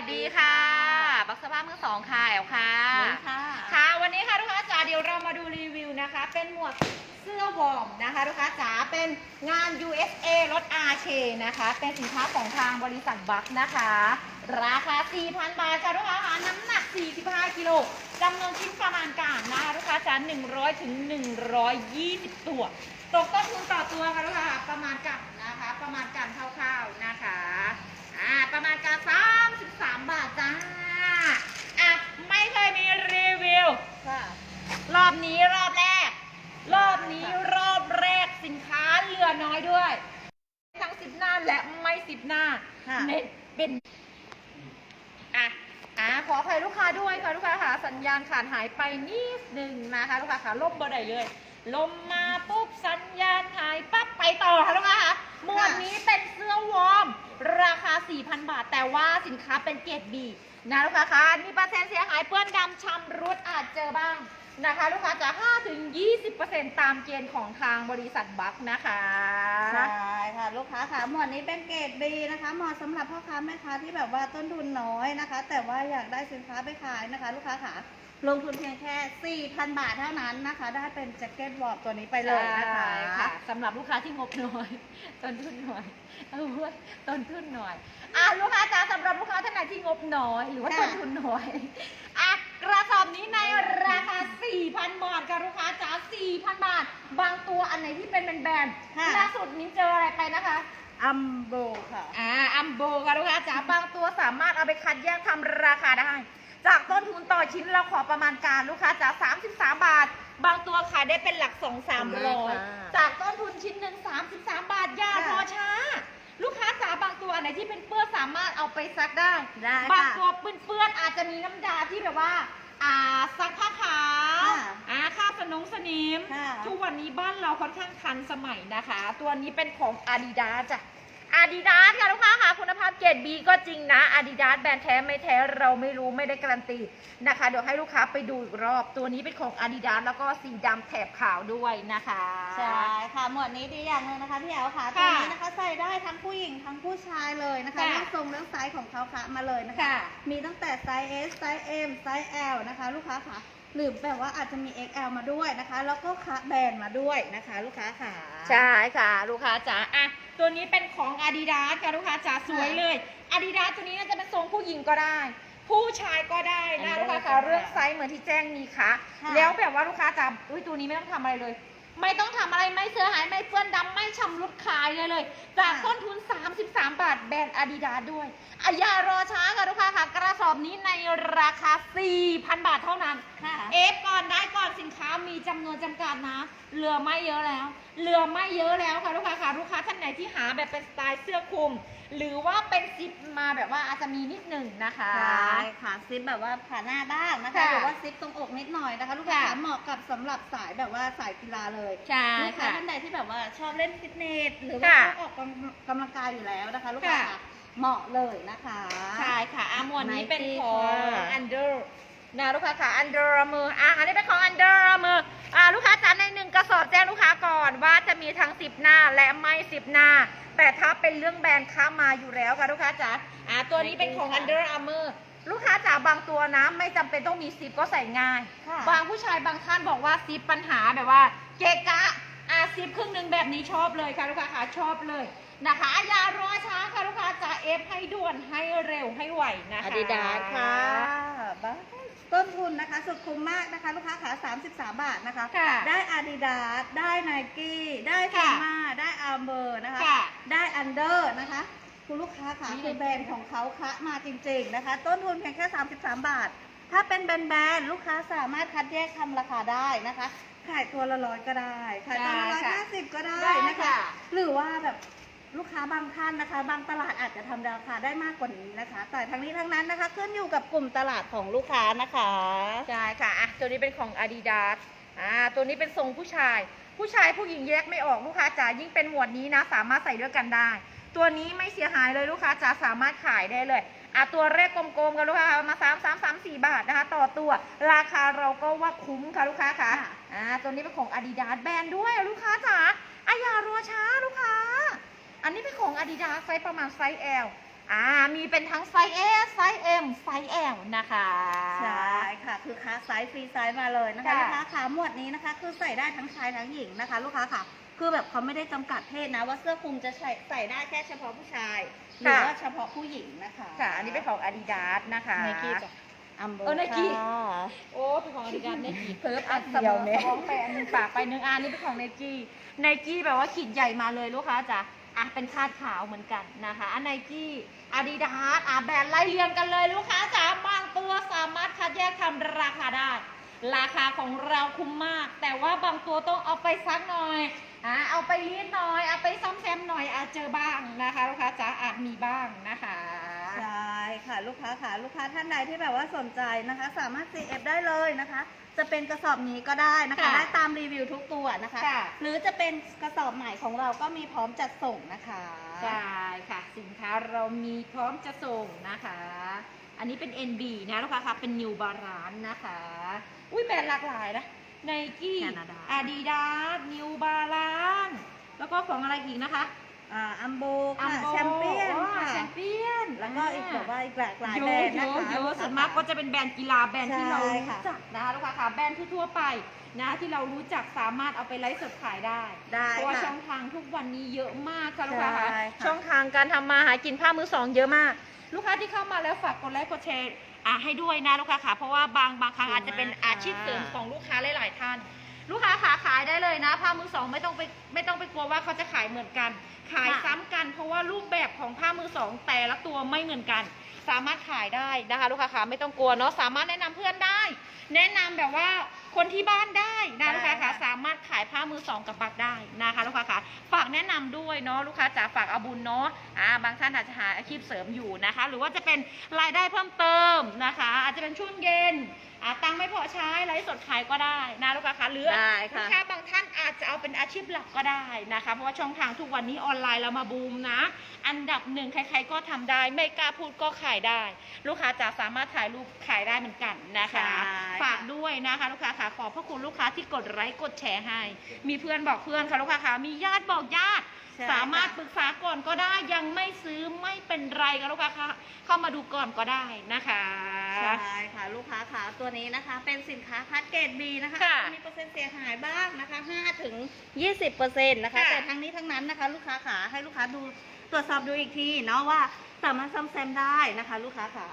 วัสดีค่ะ บักสภาพมือสองค่ะแอลค่ะหนูค่ะ ค่ะ วันนี้ค่ะลูกค้าจ๋าเดี๋ยวเรามาดูรีวิวนะคะ เป็นหมวดเสื้อวอร์มนะคะลูกค้าจ๋าเป็นงาน USA รถ r c นะคะ เป็นสินค้าของทางบริษัทบัคนะคะ ราคา 4,000 บาทค่ะลูกค้าค่ะน้ำหนัก 45 กิโลจำนวนชิ้นประมาณการนะคะลูกค้าจ๋า100 ถึง 120 ตัว ตกต้นทุนต่อตัวค่ะลูกค้าค่ะประมาณกันนะคะ ประมาณการคร่าวๆนะคะ อ่า ประมาณการ33 บาทจ้า อะ ไม่เคยมีรีวิว ค่ะ รอบนี้รอบแรก รอบนี้รอบแรกสินค้าเหลือน้อยด้วย ทั้งสิบหน้าและไม่สิบหน้าค่ะ เน็ตเป็น อะ อะ ขออภัยลูกค้าด้วยค่ะลูกค้าค่ะ สัญญาณขาดหายไปนิดหนึ่งนะคะลูกค้าค่ะลบบ่ได้เลย ลมมาปุ๊บสัญญาณหายปั๊บไปต่อค่ะลูกค้าค่ะหมวดนี้เป็นเสื้อวอร์ม ราคา 4,000 บาท แต่ว่าสินค้าเป็นเกรดบีนะลูกค้าคะมีเปอร์เซ็นต์เสียหายเปื้อนดำชำรุดอาจเจอบ้าง นะคะ ลูกค้าจะ5ถึง20%ตามเกณฑ์ของทางบริษัทบัคนะคะใช่ค่ะลูกค้าค่ะหมวดนี้เป็นเกรด B นะคะเหมาะสำหรับพ่อค้าแม่ค้าที่แบบว่าต้นทุนน้อยนะคะ แต่ว่าอยากได้สินค้าไปขายนะคะ ลูกค้าค่ะลงทุนเพียงแค่ 4,000 บาทเท่านั้นนะคะ ได้เป็นแจ็คเก็ตวอร์มตัวนี้ไปเลยนะคะใช่ค่ะสำหรับลูกค้าที่งบน้อย ต้นทุนหน่อยเอาเว้ยต้นทุนหน่อย อะลูกค้าจ๋าสำหรับลูกค้าท่านไหนที่งบน้อย หรือว่าต้นทุนน้อยอะ กระสอบนี้ในราคา 4,000 บาทค่ะลูกค้าจ๋า 4,000 บาท บางตัวอันไหนที่เป็นแบรนด์ค่ะ ล่าสุดนี้เจออะไรไปนะคะ อัมโบค่ะ อ่าอัมโบค่ะลูกค้าจ๋าบางตัวสามารถเอาไปคัดแยกทำราคาได้ จากต้นทุนต่อชิ้นเราขอประมาณการลูกค้าจ๋า33 บาท บางตัวขายได้เป็นหลัก 2 3 0ค่ะ0จากต้นทุนชิ้นหนึ่ง33 บาทอย่าค่ะ รอช้า ลูกค้าจ๋าบางตัวอันไหนที่เป็นเปื้อนสามารถเอาไปซักได้ ได้บางค่ะ ตัวเปื้อนๆอาจจะมีน้ำยาที่แบบว่า อ่าซักผ้าขาวค่ะอ่าคราบสนงสนิม ค่ะ ทุกวันนี้บ้านเราค่อนข้างทันสมัยนะคะ ตัวนี้เป็นของ Adidas จ้ะ Adidas ค่ะลูกค้าค่ะคุณภาพเกรด B ก็จริงนะ Adidas แบรนด์แท้ไม่แท้เราไม่รู้ไม่ได้การันตีนะคะ เดี๋ยวให้ลูกค้าไปดูอีกรอบตัวนี้เป็นของ Adidas แล้วก็สีดำแถบขาวด้วยนะคะ ใช่ค่ะ หมวดนี้ดีอย่างหนึ่งนะคะพี่แอลค่ะตัวค่ะนี้นะคะใส่ได้ทั้งผู้หญิงทั้งผู้ชายเลยนะคะค่ะ เรื่องทรงเรื่องไซส์ของเขาค่ะมาเลยนะคะ ค่ะ มีตั้งแต่ไซส์ S ไซส์ M ไซส์ L นะคะ ลูกค้าค่ะหรือแบบว่าอาจจะมี XL มาด้วยนะคะ แล้วก็คะแบรนด์มาด้วยนะคะ ลูกค้าค่ะ ใช่ค่ะ ลูกค้าจ๋าอะตัวนี้เป็นของ Adidas ค่ะลูกค้าจ๋าสวยเลย Adidas ตัวนี้น่าจะเป็นทรงผู้หญิงก็ได้ ผู้ชายก็ได้นะอันเดอร์ลูกค้าค่ะก็ได้เรื่องไซส์เหมือนที่แจ้งมีค่ะค่ะ แล้วแบบว่าลูกค้าจ๋าอุ้ยตัวนี้ไม่ต้องทำอะไรเลย ไม่ต้องทำอะไรไม่เสียหายไม่เปื้อนดำไม่ชำรุดขายเลยเลย จากต้นทุน 33 บาทแบรนด์ Adidas ด้วยอะอย่ารอช้าค่ะลูกค้าค่ะ กระสอบนี้ในราคา 4,000 บาทเท่านั้น ค่ะ เอฟก่อนได้ก่อนสินค้ามีจำนวนจำกัดนะ เหลือไม่เยอะแล้ว เหลือไม่เยอะแล้วค่ะลูกค้าค่ะลูกค้าท่านไหนที่หาแบบเป็นสไตล์เสื้อคลุม หรือว่าเป็นซิปมาแบบว่าอาจจะมีนิดหนึ่งนะคะ ใช่ค่ะซิปแบบว่าผ่าหน้าบ้างนะคะค่ะหรือว่าซิปตรงอกนิดหน่อยนะคะ ลูกค้าค่ะค่ะเหมาะกับสำหรับสายแบบว่าสายกีฬาเลยใช่ลูกค้าค่ะ ท่านใดที่แบบว่าชอบเล่นฟิตเนสหรือว่าค่ะชอบออกกำลังกายอยู่แล้วนะคะ ลูกค้าค่ะค่ะ เหมาะเลยนะคะ ใช่ค่ะอาหมวดนี้เป็น Nike ของค่ะ Under นะลูกค้าค่ะ Under Armour อะอันนี้เป็นของ Under Armour อ่าลูกค้าจ๋าในหนึ่งกระสอบแจ้งลูกค้าก่อนว่าจะมีทั้ง10 หน้าและไม่10 หน้า แต่ถ้าเป็นเรื่องแบรนด์ค้ามาอยู่แล้วค่ะลูกค้าจ๋าอ่าตัวนี้เป็นของ Nike ค่ะ Under Armour ลูกค้าจ๋าบางตัวนะไม่จำเป็นต้องมีซิปก็ใส่ง่าย ค่ะ บางผู้ชายบางท่านบอกว่าซิปปัญหาแบบว่า เกะกะ อาซิปครึ่งหนึ่งแบบนี้ชอบเลยค่ะลูกค้าค่ะชอบเลยนะคะอย่ารอช้าค่ะลูกค้าจ๋าเอฟให้ด่วนให้เร็วให้ไวนะคะอาดิดาสค่ะบ้าต้นทุนนะคะ สุดคุ้มมากนะคะ ลูกค้าขา33 บาทนะคะค่ะได้อาดิดาสได้ไนกี้ได้ฟค่ะมาได้อาร์เบอร์นะคะค่ะได้อันเดอร์นะคะ คุณลูกค้าค่ะนี่คือแบรนด์ของเขาคะมาจริง ๆนะคะ ต้นทุนเพียงแค่ 33 บาท ถ้าเป็นแบรนด์ๆลูกค้าสามารถคัดแยกทำราคาได้นะคะ ขายตัวละร้อยก็ได้ ขายตัวละร้อยได้ค่ะห้าสิบก็ได้ได้นะคะ ค่ะ หรือว่าแบบลูกค้าบางท่านนะคะ บางตลาดอาจจะทำราคาได้มากกว่านี้นะคะ แต่ทั้งนี้ทั้งนั้นนะคะขึ้นอยู่กับกลุ่มตลาดของลูกค้านะคะ ใช่ค่ะอะ ตัวนี้เป็นของ Adidas อ่า ตัวนี้เป็นทรงผู้ชาย ผู้ชายผู้หญิงแยกไม่ออกลูกค้าจ๋า ยิ่งเป็นหมวดนี้นะ สามารถใส่ด้วยกันได้ ตัวนี้ไม่เสียหายเลยลูกค้าจ๋า สามารถขายได้เลย อะตัวแรกกลมๆกันลูกค้ามา3 3 3 4บาทนะคะ ต่อตัวราคาเราก็ว่าคุ้มค่ะลูกค้าค่ะค่ะอ่าตัวนี้เป็นของ Adidas แบรนด์ด้วยลูกค้าจ๋าอะอย่ารอช้าลูกค้า อันนี้เป็นของ Adidas ไซส์ประมาณไซส์ L อ่ามีเป็นทั้งไซส์ S ไซส์ M ไซส์ L นะคะใช่ค่ะ คือค้าไซส์ฟรีไซส์มาเลยนะคะค่ะลูกค้าขาหมวดนี้นะคะ คือใส่ได้ทั้งชายทั้งหญิงนะคะ ลูกค้าค่ะ คือแบบเขาไม่ได้จำกัดเพศนะ ว่าเสื้อคลุมจะใส่ใส่ได้แค่เฉพาะผู้ชาย หรือว่าเฉพาะผู้หญิงนะคะค่ะ อันนี้เป็นของ Adidas นะคะ ไนกี้จ้ะ อัมโบเออ Nike ค่ะโอ้เป็นของ Adidas ไนกี้เพิ่มอัอันดเดีเดียยววเนี่เนี่ยยองไปอันหนึงปากไปหนึ่งอันนี้เป็นของไนกี้ไนกี้แบบว่าขีดใหญ่มาเลยลูกค้าจ้ะอะเป็นคาดขาวเหมือนกันนะคะอันไนกี้อาดิดาสอะแบรนด์ไล่เรียงกันเลยลูกค้าจ๋าบางตัวสามารถคัดแยกทำราคาได้ ราคาของเราคุ้มมาก แต่ว่าบางตัวต้องเอาไปซักหน่อย อะเอาไปรีดหน่อย เอาไปซ่อมแซมหน่อยอาจเจอบ้างนะคะลูกค้าจ๋าอาจมีบ้างนะคะ ใช่ค่ะลูกค้าค่ะลูกค้าท่านใดที่แบบว่าสนใจนะคะ สามารถ CF ได้เลยนะคะ จะเป็นกระสอบนี้ก็ได้นะคะ ค่ะได้ตามรีวิวทุกตัวนะคะ ค่ะ หรือจะเป็นกระสอบใหม่ของเราก็มีพร้อมจัดส่งนะคะ ใช่ค่ะสินค้าเรามีพร้อมจะส่งนะคะ อันนี้เป็น NB นะลูกค้าคะเป็น New Balance นะคะ อุ้ยแบรนด์หลากหลายนะ Nike Canada Adidas New Balance แล้วก็ของอะไรอีกนะคะอ่าอัมโบอัค่ะมโบแชมเปี้ยนค่ะแชมเปี้ยนแล้วก็อีกแบบว่าอีกหลากหลายเยแบรอะนด์เยนะอะคะเยอะส่วนมากก็จะเป็นแบรนด์กีฬาแบรนด์ที่เราใช่รู้ค่ะ จักนะคะลูกค้าคะแบรนด์ทั่วๆไปนะที่เรารู้จักสามารถเอาไปไลฟ์สดขายได้ ได้เพราะว่าค่ะช่องทางทุกวันนี้เยอะมากค่ะลูกค้าคะใช่ค่ะ ช่องทางการทำมาหากินผ้ามือสองเยอะมาก ลูกค้าที่เข้ามาแล้วฝากกดไลค์กดแชร์ อะให้ด้วยนะลูกค้าค่ะเพราะว่าบางบางครั้งอาจจะเป็นอาชีพเสริมของลูกค้าหลายๆท่าน ลูกค้าขาขายได้เลยนะผ้ามือสองไม่ต้องไปไม่ต้องไปกลัวว่าเขาจะขายเหมือนกัน ขายซ้ำกัน เพราะว่ารูปแบบของผ้ามือสองแต่ละตัวไม่เหมือนกัน สามารถขายได้นะคะ ลูกค้าขาไม่ต้องกลัวเนาะสามารถแนะนำเพื่อนได้ แนะนำแบบว่า คนที่บ้านได้นะลูกค้าขาสามารถขายผ้ามือสองกับบักได้นะคะลูกค้าขาฝากแนะนำด้วยเนาะลูกค้าจ๋าฝากเอาบุญเนาะอ่าบางท่านอาจจะหาอาชีพเสริมอยู่นะคะ หรือว่าจะเป็นรายได้เพิ่มเติมนะคะ อาจจะเป็นช่วงเย็นอ่าตังค์ไม่พอใช้ไลฟ์สดขายก็ได้นะลูกค้าขาหรือได้ลูค่ะกค้าบางท่าน อาจจะเอาเป็นอาชีพหลักก็ได้นะคะ เพราะว่าช่องทางทุกวันนี้ออนไลน์เรามาบูมนะ อันดับหนึ่งใครๆก็ทำได้ ไม่กล้าพูดก็ขายได้ ลูกค้าจะสามารถถ่ายรูปขายได้เหมือนกันนะคะใช่ฝากด้วยนะคะ ลูกค้าค่ะขอบพระคุณลูกค้าที่กดไลค์กดแชร์ให้ มีเพื่อนบอกเพื่อนค่ะลูกค้าค่ะมีญาติบอกญาติ ใช่สามารถค่ะปรึกษาก่อนก็ได้ยังไม่ซื้อไม่เป็นไรค่ะลูกค้าค่ะเข้ามาดูก่อนก็ได้นะคะ ใช่ค่ะลูกค้าขาตัวนี้นะคะ เป็นสินค้าคัดเกรด B นะคะค่ะมีเปอร์เซ็นต์เสียหายบ้างนะคะ5ถึง20เปอร์เซ็นต์นะคะค่ะ แต่ทั้งนี้ทั้งนั้นนะคะ ลูกค้าขาให้ลูกค้าดูตรวจสอบดูอีกทีเนาะว่าสามารถซ่อมแซมได้นะคะ ลูกค้าขา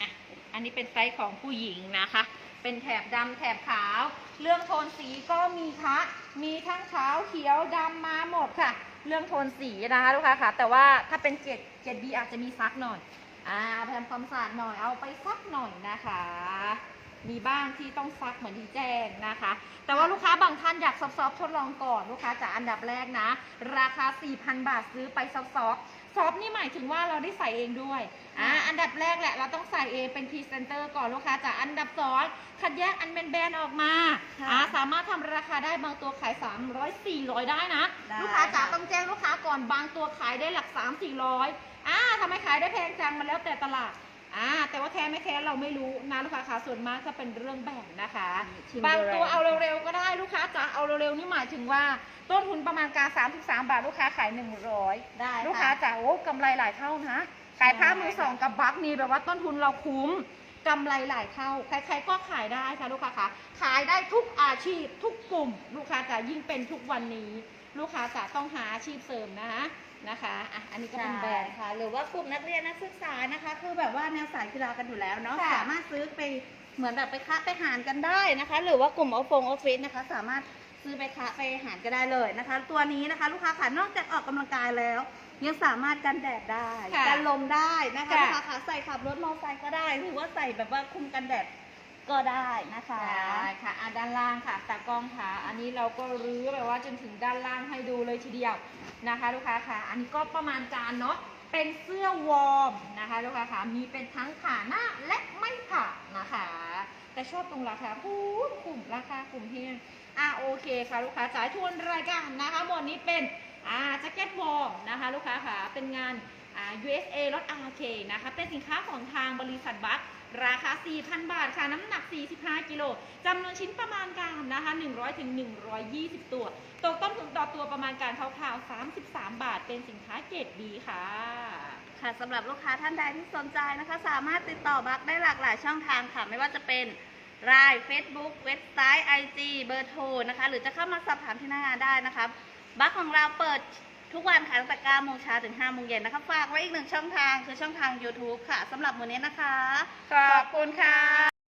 อะอันนี้เป็นไซส์ของผู้หญิงนะคะ เป็นแถบดำแถบขาว เรื่องโทนสีก็มีคะ มีทั้งขาวเขียวดำมาหมดค่ะ เรื่องโทนสีนะคะลูกค้าค่ะ แต่ว่าถ้าเป็นเจ็ดเจ็ดบีอาจจะมีซักหน่อย อ่าทำความสะอาดหน่อยเอาไปซักหน่อยนะคะ มีบ้างที่ต้องซักเหมือนที่แจ้งนะคะ แต่ว่าลูกค้าบางท่านอยากซอฟๆทดลองก่อนลูกค้าจากอันดับแรกนะ ราคา 4,000 บาทซื้อไปซอฟๆ ซอฟนี่หมายถึงว่าเราได้ใส่เองด้วยอ่าอันดับแรกแหละเราต้องใส่เองเป็นพรีเซนเตอร์ก่อนลูกค้าจากอันดับสองคัดแยกอันแบนๆออกมาค่ะอ่าสามารถทำราคาได้บางตัวขาย 300 400 ได้นะได้ลูกค้าจ๋าค่ะต้องแจ้งลูกค้าก่อนบางตัวขายได้หลัก 3 400อ่าทำไมขายได้แพงจังมันแล้วแต่ตลาด อ่าแต่ว่าแท้ไม่แท้เราไม่รู้นะลูกค้าขาส่วนมากจะเป็นเรื่องแบ่งนะคะ ชิมบางโบราณตัวเอาเร็วๆก็ได้ลูกค้าจ๋าเอาเร็วๆนี่หมายถึงว่า ต้นทุนประมาณการ 33 บาทลูกค้าขาย 100 ได้ลูกค้าค่ะจ๋าโอ้กำไรหลายเท่านะขายผ้ามือสองกับบัคนี่แบบว่าต้นทุนเราคุ้มกำไรหลายเท่าใครๆก็ขายได้ค่ะลูกค้าคะขายได้ทุกอาชีพทุกกลุ่ม ลูกค้าจ๋ายิ่งเป็นทุกวันนี้ ลูกค้าจ๋าต้องหาอาชีพเสริมนะคะ นะคะอะอันนี้ก็เป็นแบรนด์ค่ะ หรือว่ากลุ่มนักเรียนนักศึกษานะคะ คือแบบว่าแนวสายกีฬากันอยู่แล้วเนาะ ค่ะ สามารถซื้อไปเหมือนแบบไปค้าไปหารกันได้นะคะ หรือว่ากลุ่มออฟฟงออฟฟิศนะคะ สามารถซื้อไปค้าไปหารก็ได้เลยนะคะ ตัวนี้นะคะ ลูกค้าค่ะ นอกจากออกกำลังกายแล้ว ยังสามารถกันแดดได้ ค่ะกันลมได้นะคะค่ะลูกค้าค่ะใส่ขับรถมอเตอร์ไซค์ก็ได้ หรือว่าใส่แบบว่าคุมกันแดดก็ได้นะคะใช่ค่ะอะด้านล่างค่ะตากล้องค่ะ อันนี้เราก็รื้อแบบว่าจนถึงด้านล่างให้ดูเลยทีเดียวนะคะ ลูกค้าค่ะ อันนี้ก็ประมาณการเนาะ เป็นเสื้อวอร์มนะคะ ลูกค้าค่ะ มีเป็นทั้งขาหน้าและไม่ขานะคะ แต่ชอบตรงราคาคุ้มคุ้มราคาคุ้มเพียงอะโอเคค่ะลูกค้าจ่ายทวนรายการนะคะหมวดนี้เป็นอ่าแจ็คเก็ตวอร์มนะคะ ลูกค้าค่ะ เป็นงานอ่า USA ลด RK นะคะ เป็นสินค้าของทางบริษัทบัค ราคา 4,000 บาทค่ะ น้ำหนัก 45 กิโลจำนวนชิ้นประมาณการนะคะ 100ถึง120 ตัว ตกต้นทุนต่อตัวประมาณการคร่าวๆ33 บาท เป็นสินค้าเกรด B ค่ะ ค่ะสำหรับลูกค้าท่านใดที่สนใจนะคะ สามารถติดต่อบัคได้หลากหลายช่องทางค่ะ ไม่ว่าจะเป็นไลน์ Facebook เว็บไซต์ IG เบอร์โทรนะคะ หรือจะเข้ามาสอบถามที่หน้างานได้นะคะบัคของเราเปิด ทุกวันค่ะตั้งแต่9โมงเช้าถึง5โมงเย็นนะคะ ฝากไว้อีกหนึ่งช่องทางคือช่องทาง YouTube ค่ะสำหรับวันนี้นะคะ ขอบคุณค่ะ